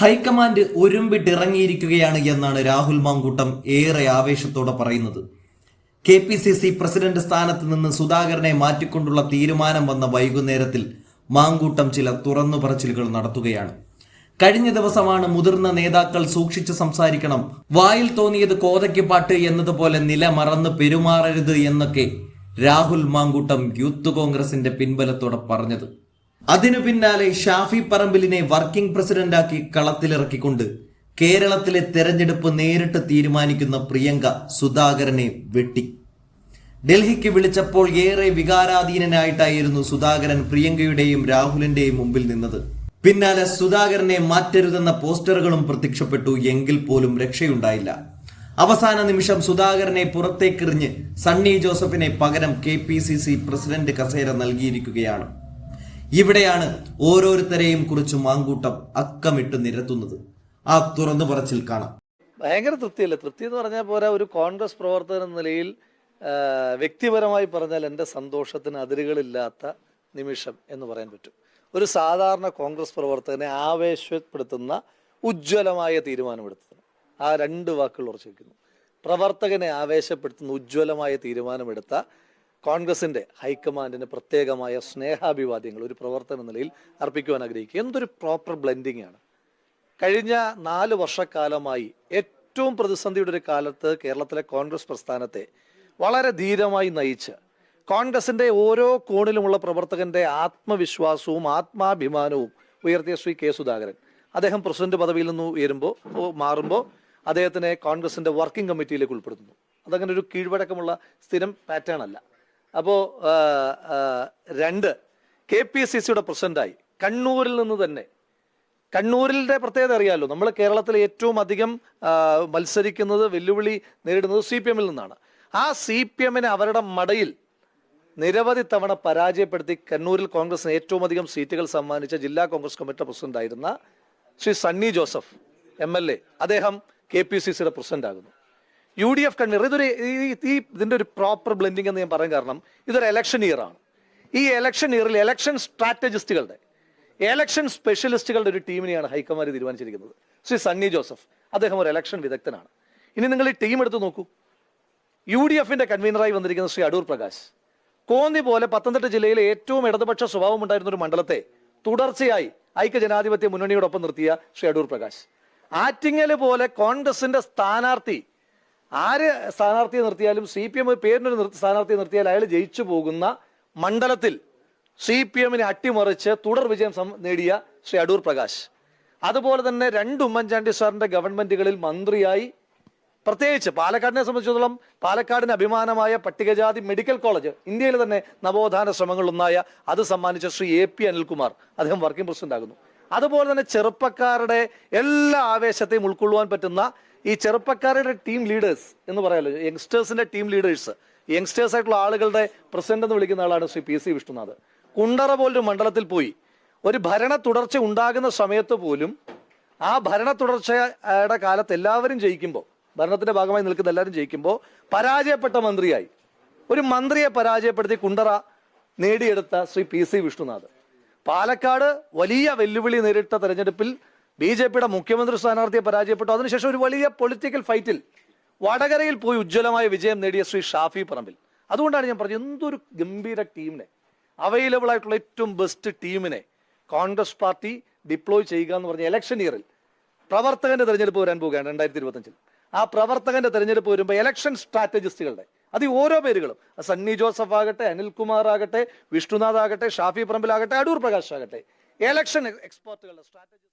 High command ഒരുമ്പിട്ടിറങ്ങിയിരിക്കുകയാണ് എന്നാണ് രാഹുൽ മാങ്കൂട്ടം ഏറെ ആവേശത്തോടെ പറയുന്നത്. K P C C president സ്ഥാനത്ത് നിന്ന് സുധാകരനെ മാറ്റിക്കൊണ്ടുള്ള തീരുമാനം വന്ന വൈകുന്നേരത്തിൽ മാങ്കൂട്ടം ചില തുറന്നു പറച്ചിലുകൾ നടത്തുകയാണ്. കഴിഞ്ഞ ദിവസമാണ് മുതിർന്ന നേതാക്കൾ സൂക്ഷിച്ചു സംസാരിക്കണം വായിൽ തോന്നിയത് കോതയ്ക്ക് പാട്ട് എന്നതുപോലെ നില മറന്ന് പെരുമാറരുത് എന്നൊക്കെ രാഹുൽ മാങ്കൂട്ടം യൂത്ത് കോൺഗ്രസിന്റെ പിൻബലത്തോടെ പറഞ്ഞത്. അതിനു പിന്നാലെ ഷാഫി പറമ്പിലിനെ വർക്കിംഗ് പ്രസിഡന്റാക്കി കളത്തിലിറക്കിക്കൊണ്ട് കേരളത്തിലെ തെരഞ്ഞെടുപ്പ് നേരിട്ട് തീരുമാനിക്കുന്ന പ്രിയങ്ക സുധാകരനെ വെട്ടി. ഡൽഹിക്ക് വിളിച്ചപ്പോൾ ഏറെ വികാരാധീനനായിട്ടായിരുന്നു സുധാകരൻ പ്രിയങ്കയുടെയും രാഹുലിന്റെയും മുമ്പിൽ നിന്നത്. പിന്നാലെ സുധാകരനെ മാറ്റരുതെന്ന പോസ്റ്ററുകളും പ്രത്യക്ഷപ്പെട്ടു എങ്കിൽ പോലും രക്ഷയുണ്ടായില്ല. അവസാന നിമിഷം സുധാകരനെ പുറത്തേക്കെറിഞ്ഞ് സണ്ണി ജോസഫിനെ പകരം K P C C president കസേര നൽകിയിരിക്കുകയാണ്. ഇവിടെയാണ് ഓരോരുത്തരെയും കുറിച്ച് മാങ്കൂട്ടം അക്കമിട്ട് നിരത്തുന്നത്. ആ തുറന്നു പറച്ചിൽ കാണാം. ഭയങ്കര തൃപ്തിയല്ലേ? തൃപ്തി എന്ന് പറഞ്ഞാൽ പോരാ ഒരു കോൺഗ്രസ് പ്രവർത്തകൻ എന്ന നിലയിൽ വ്യക്തിപരമായി പറഞ്ഞാൽ എന്റെ സന്തോഷത്തിന് അതിരുകളില്ലാത്ത നിമിഷം എന്ന് പറയാൻ പറ്റും. ഒരു സാധാരണ കോൺഗ്രസ് പ്രവർത്തകനെ ആവേശപ്പെടുത്തുന്ന ഉജ്ജ്വലമായ തീരുമാനമെടുത്തത് ആ രണ്ട് വാക്കുകൾ ഉറച്ചു വയ്ക്കുന്നു പ്രവർത്തകനെ ആവേശപ്പെടുത്തുന്ന ഉജ്ജ്വലമായ തീരുമാനമെടുത്ത കോൺഗ്രസിന്റെ ഹൈക്കമാൻഡിന് പ്രത്യേകമായ സ്നേഹാഭിവാദ്യങ്ങൾ ഒരു പ്രവർത്തന നിലയിൽ അർപ്പിക്കുവാൻ ആഗ്രഹിക്കുക. എന്തൊരു പ്രോപ്പർ ബ്ലെൻഡിങ് ആണ്. കഴിഞ്ഞ നാല് വർഷക്കാലമായി ഏറ്റവും പ്രതിസന്ധിയുടെ ഒരു കാലത്ത് കേരളത്തിലെ കോൺഗ്രസ് പ്രസ്ഥാനത്തെ വളരെ ധീരമായി നയിച്ച് കോൺഗ്രസിന്റെ ഓരോ കോണിലുമുള്ള പ്രവർത്തകന്റെ ആത്മവിശ്വാസവും ആത്മാഭിമാനവും ഉയർത്തിയ ശ്രീ കെ സുധാകരൻ. അദ്ദേഹം പ്രസിഡന്റ് പദവിയിൽ നിന്ന് ഉയരുമ്പോൾ മാറുമ്പോൾ അദ്ദേഹത്തിനെ കോൺഗ്രസിന്റെ വർക്കിംഗ് കമ്മിറ്റിയിലേക്ക് ഉൾപ്പെടുത്തുന്നു. അതങ്ങനെ ഒരു കീഴ്വഴക്കമുള്ള സ്ഥിരം പാറ്റേൺ അല്ല. അപ്പോൾ രണ്ട് കെ പി സി സിയുടെ പ്രസിഡന്റായി. കണ്ണൂരിൽ നിന്ന് തന്നെ. കണ്ണൂരിന്റെ പ്രത്യേകത അറിയാമല്ലോ നമ്മൾ കേരളത്തിൽ ഏറ്റവും അധികം മത്സരിക്കുന്നത് വെല്ലുവിളി നേരിടുന്നത് സി പി എമ്മിൽ നിന്നാണ്. ആ സി പി എമ്മിനെ അവരുടെ മടയിൽ നിരവധി തവണ പരാജയപ്പെടുത്തി കണ്ണൂരിൽ കോൺഗ്രസിന് ഏറ്റവും അധികം സീറ്റുകൾ സമ്മാനിച്ച ജില്ലാ കോൺഗ്രസ് കമ്മിറ്റി പ്രസിഡന്റായിരുന്ന Shri Sunny Joseph M L A. അദ്ദേഹം കെ പി സി സിയുടെ പ്രസിഡന്റ് ആകുന്നു യു ഡി എഫ് കൺവീനർ. ഇതൊരു ഈ- ഇതിന്റെ ഒരു പ്രോപ്പർ ബ്ലെൻഡിംഗ് എന്ന് ഞാൻ പറയാൻ കാരണം ഇതൊരു എലക്ഷൻ ഇയർ ആണ്. ഈ എലക്ഷൻ ഇയറിൽ എലക്ഷൻ സ്ട്രാറ്റജിസ്റ്റുകളുടെ എലക്ഷൻ സ്പെഷ്യലിസ്റ്റുകളുടെ ഒരു ടീമിനെയാണ് ഹൈക്കമാൻഡ് തീരുമാനിച്ചിരിക്കുന്നത്. ശ്രീ സണ്ണി ജോസഫ്. അദ്ദേഹം ഒരു എലക്ഷൻ വിദഗ്ധനാണ്. ഇനി നിങ്ങൾ ഈ ടീം എടുത്ത് നോക്കൂ. യു ഡി എഫിന്റെ കൺവീനറായി വന്നിരിക്കുന്ന ശ്രീ അടൂർ പ്രകാശ്. കോന്നി പോലെ പത്തനംതിട്ട ജില്ലയിലെ ഏറ്റവും ഇടതുപക്ഷ സ്വഭാവം ഉണ്ടായിരുന്ന ഒരു മണ്ഡലത്തെ തുടർച്ചയായി ഐക്യ ജനാധിപത്യ മുന്നണിയോടൊപ്പം നിർത്തിയ ശ്രീ അടൂർ പ്രകാശ്. ആറ്റിങ്ങൽ പോലെ കോൺഗ്രസിന്റെ സ്ഥാനാർത്ഥി ആര് സ്ഥാനാർത്ഥിയെ നിർത്തിയാലും സി പി എം പേരിനൊരു നിർ- സ്ഥാനാർത്ഥിയെ നിർത്തിയാൽ അയാൾ ജയിച്ചു പോകുന്ന മണ്ഡലത്തിൽ സി പി എമ്മിനെ അട്ടിമറിച്ച് തുടർ വിജയം നേടിയ ശ്രീ അടൂർ പ്രകാശ്. അതുപോലെ തന്നെ രണ്ട് ഉമ്മൻചാണ്ടി സാറിന്റെ ഗവൺമെന്റുകളിൽ മന്ത്രിയായി പ്രത്യേകിച്ച് പാലക്കാടിനെ സംബന്ധിച്ചിടത്തോളം പാലക്കാടിന് അഭിമാനമായ പട്ടികജാതി മെഡിക്കൽ കോളേജ് ഇന്ത്യയിൽ തന്നെ നവോത്ഥാന ശ്രമങ്ങളിലൊന്നായ അത് സമ്മാനിച്ച ശ്രീ എ പി അനിൽകുമാർ അദ്ദേഹം വർക്കിംഗ് പ്രസിഡന്റ് ആകുന്നു അതുപോലെ തന്നെ ചെറുപ്പക്കാരുടെ എല്ലാ ആവേശത്തെയും ഉൾക്കൊള്ളുവാൻ പറ്റുന്ന ഈ ചെറുപ്പക്കാരുടെ ടീം ലീഡേഴ്സ് എന്ന് പറയാലോ യങ്സ്റ്റേഴ്സിന്റെ ടീം ലീഡേഴ്സ് യങ്സ്റ്റേഴ്സ് ആയിട്ടുള്ള ആളുകളുടെ പ്രസിഡന്റ് എന്ന് വിളിക്കുന്ന ആളാണ് ശ്രീ പി സി വിഷ്ണുനാഥ്. കുണ്ടറ പോലൊരു മണ്ഡലത്തിൽ പോയി ഒരു ഭരണ തുടർച്ച ഉണ്ടാകുന്ന സമയത്ത് പോലും ആ ഭരണ തുടർച്ചയുടെ കാലത്ത് എല്ലാവരും ജയിക്കുമ്പോൾ ഭരണത്തിന്റെ ഭാഗമായി നിൽക്കുന്ന എല്ലാവരും ജയിക്കുമ്പോൾ പരാജയപ്പെട്ട മന്ത്രിയായി ഒരു മന്ത്രിയെ പരാജയപ്പെടുത്തി കുണ്ടറ നേടിയെടുത്ത ശ്രീ പി സി വിഷ്ണുനാഥ്. പാലക്കാട് വലിയ വെല്ലുവിളി നേരിട്ട തെരഞ്ഞെടുപ്പിൽ ബി ജെ പിയുടെ മുഖ്യമന്ത്രി സ്ഥാനാർത്ഥിയെ പരാജയപ്പെട്ടു. അതിനുശേഷം ഒരു വലിയ പൊളിറ്റിക്കൽ ഫൈറ്റിൽ വടകരയിൽ പോയി ഉജ്ജ്വലമായ വിജയം നേടിയ ശ്രീ ഷാഫി പറമ്പിൽ. അതുകൊണ്ടാണ് ഞാൻ പറഞ്ഞത് എന്തൊരു ഗംഭീര ടീമിനെ അവൈലബിൾ ആയിട്ടുള്ള ഏറ്റവും ബെസ്റ്റ് ടീമിനെ കോൺഗ്രസ് പാർട്ടി ഡിപ്ലോയ് ചെയ്യുക എന്ന് പറഞ്ഞ ഇലക്ഷൻ ഇയറിൽ പ്രവർത്തകന്റെ തെരഞ്ഞെടുപ്പ് വരാൻ പോവുകയാണ് രണ്ടായിരത്തി ഇരുപത്തഞ്ചിൽ ആ പ്രവർത്തകന്റെ തെരഞ്ഞെടുപ്പ് വരുമ്പോൾ ഇലക്ഷൻ സ്ട്രാറ്റജിസ്റ്റുകളുടെ അത് ഓരോ പേരുകളും സണ്ണി ജോസഫ് ആകട്ടെ അനിൽകുമാർ ആകട്ടെ വിഷ്ണുനാഥ് ആകട്ടെ ഷാഫി പറമ്പിൽ ആകട്ടെ അടൂർ പ്രകാശ് ആകട്ടെ ഇലക്ഷൻ എക്സ്പേർട്ടുകളുടെ സ്ട്രാറ്റജി